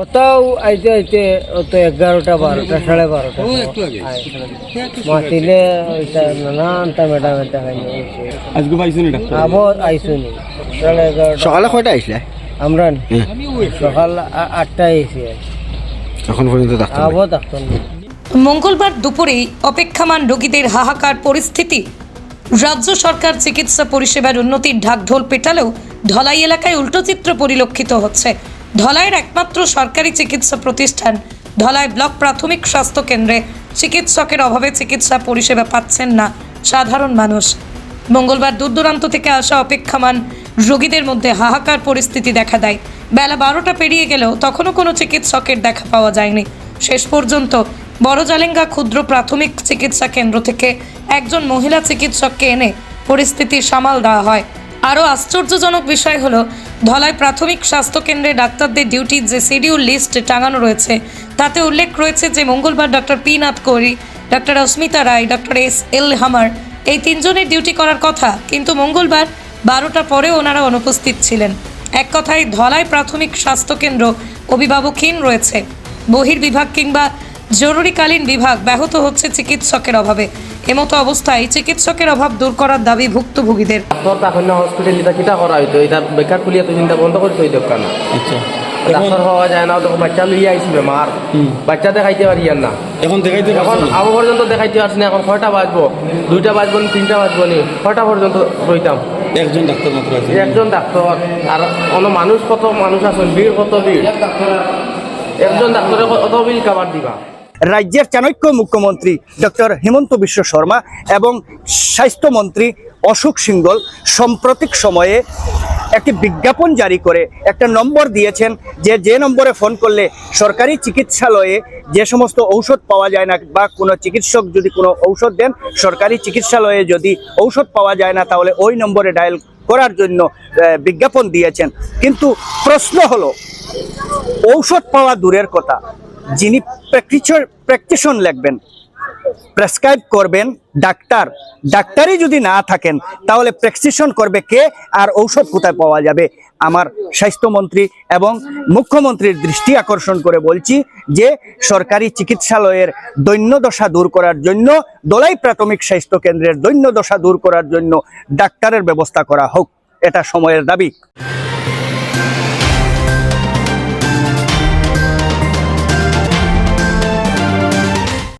ওটাও আইতে আইতে ওতো এগারোটা বারোটা সাড়ে বারোটা। মাতিলে এটা খাইনি আজকে পাইছেন আবার আইসুনি সাড়ে এগারোটা। সকালে কয়টা আসলে আমরা সকাল আটটায় এসে এখন পর্যন্ত আবার ডাক্তার মঙ্গলবার দুপুরেই অপেক্ষামান রোগীদের হাহাকার পরিস্থিতি। রাজ্য সরকার চিকিৎসা পরিষেবার উন্নতির ঢাকঢোল পেটালেও ঢলাই এলাকায় উল্টো চিত্র পরিলক্ষিত হচ্ছে। ধলাইয়ের একমাত্র সরকারি চিকিৎসা প্রতিষ্ঠান, ধলাই ব্লক প্রাথমিক স্বাস্থ্য কেন্দ্রে চিকিৎসকের অভাবে চিকিৎসা পরিষেবা পাচ্ছেন না সাধারণ মানুষ। মঙ্গলবার দূর দূরান্ত থেকে আসা অপেক্ষামান রোগীদের মধ্যে হাহাকার পরিস্থিতি দেখা দেয়। বেলা বারোটা পেরিয়ে গেলেও তখনও কোনো চিকিৎসকের দেখা পাওয়া যায়নি। শেষ পর্যন্ত বড় জালেঙ্গা ক্ষুদ্র প্রাথমিক চিকিৎসা কেন্দ্র থেকে একজন মহিলা চিকিৎসককে এনে পরিস্থিতি সামাল দেওয়া হয়। আরও আশ্চর্যজনক বিষয় হলো ধলাই প্রাথমিক স্বাস্থ্য কেন্দ্রে ডাক্তারদের ডিউটির যে শিডিউল লিস্ট টাঙানো রয়েছে, তাতে উল্লেখ রয়েছে যে মঙ্গলবার doctor P Nath Kouri doctor Asmita Roy doctor S. L. Hamar এই তিনজনের ডিউটি করার কথা, কিন্তু মঙ্গলবার বারোটা পরে ওনারা অনুপস্থিত ছিলেন। এক কথায় ধলাই প্রাথমিক স্বাস্থ্যকেন্দ্র অভিভাবকহীন রয়েছে। বহির্বিভাগ কিংবা জরুরিকালীন বিভাগ ব্যাহত হচ্ছে চিকিৎসকের অভাবে। এমতো অবস্থায় চিকিৎসকের অভাব দূর করার দাবি ভুক্তভোগীদের। ডাক্তার তখন হসপিটাল এটা কিটা করা হইতো এটা বেকার খুলিয়া তো চিন্তা বন্ধ আচ্ছা। ডাক্তার হওয়া যায় না তখন বাচ্চা লইয়া আইছি বেমার। বাচ্চা দেখাইতে পারি আর না। এখন দেখাইতে এখন আবু পর্যন্ত দেখাইতে পারছি না এখন কয়টা বাজবো? দুইটা বাজবো না তিনটা বাজবো নি? কয়টা পর্যন্ত রইতাম? একজন ডাক্তার মাত্র আছে। একজন ডাক্তার। আর অন্য মানুষ কত মানুষ আছেন? ভিড় কত ভিড়? একজন ডাক্তারে কত বিল কাবার দিবা? রাজ্যের চাণক্য মুখ্যমন্ত্রী ডক্টর হিমন্ত বিশ্ব শর্মা এবং স্বাস্থ্যমন্ত্রী অশোক সিঙ্গল সাম্প্রতিক সময়ে একটি বিজ্ঞাপন জারি করে একটা নম্বর দিয়েছেন যে যে নম্বরে ফোন করলে সরকারি চিকিৎসালয়ে যে সমস্ত ঔষধ পাওয়া যায় না বা কোনো চিকিৎসক যদি কোনো ঔষধ দেন, সরকারি চিকিৎসালয়ে যদি ঔষধ পাওয়া যায় না, তাহলে ওই নম্বরে ডায়াল করার জন্য বিজ্ঞাপন দিয়েছেন। কিন্তু প্রশ্ন হলো, ঔষধ পাওয়া দূরের কথা। যিনি প্র্যাকটিশন লিখবেন, প্রেসক্রাইব করবেন ডাক্তার। ডাক্তারই যদি না থাকেন, তাহলে প্রেসক্রিপশন করবে কে আর ঔষধ কোথায় পাওয়া যাবে? আমার স্বাস্থ্যমন্ত্রী এবং মুখ্যমন্ত্রীর দৃষ্টি আকর্ষণ করে বলছি যে, সরকারি চিকিৎসালয়ের দৈন্যদশা দূর করার জন্য, দোলাই প্রাথমিক স্বাস্থ্য কেন্দ্রের দৈন্যদশা দূর করার জন্য ডাক্তারের ব্যবস্থা করা হোক। এটা সময়ের দাবি।